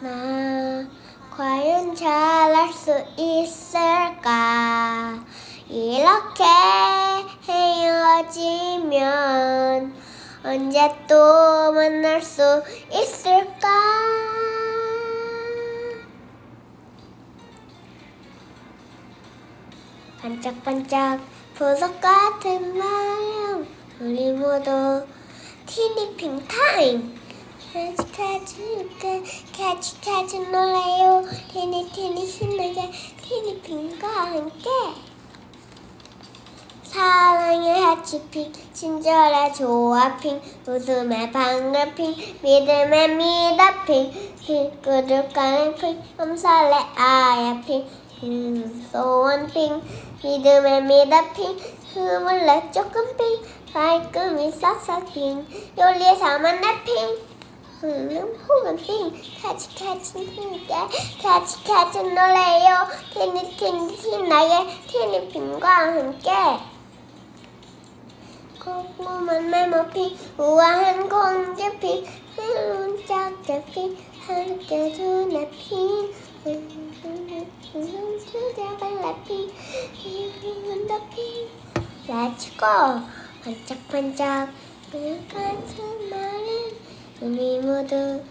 나 과연 잘할 수 있을까? 이렇게 헤어지면 언제 또 만날 수 있을까? 반짝반짝 보석 같은 마음 우리 모두 티니핑 타임 캐치 캐치 캐치 놀아요. 티니 티니 신나게 티니핑과 함께. 사랑의 해치핑 친절의 조합핑 웃음의 방글핑 믿음의 미다핑 친구들 가는 핑 엄살의 아야핑 음, 소원핑 믿음의 미다핑 내 조금핑 말끔히 싹싹핑 요리의 사만나핑 음, 혹은 핑 캐치 캐치 핑게 캐치 캐치 놀래요 티니 신나게 티니핑과 함께 고구만 메모핑 우아한 공주핑 새로운 짝짝핑 함께 두뇌핑 투자발라핑 핑핑은 더핑 렛츠고 반짝반짝 같은 말은 우리 모두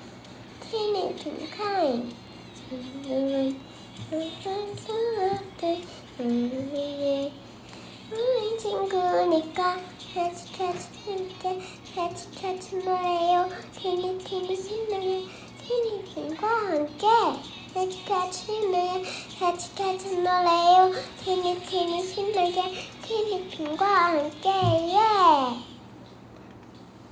티니핑 카인 우리의 우린 친구니까 같이 같이 함께 같이 같이 티니 티니 신나게 티니핑과 함께 같이 같이 놀아요 같이 같이 놀아요 티니 신나게 티니핑과 함께 예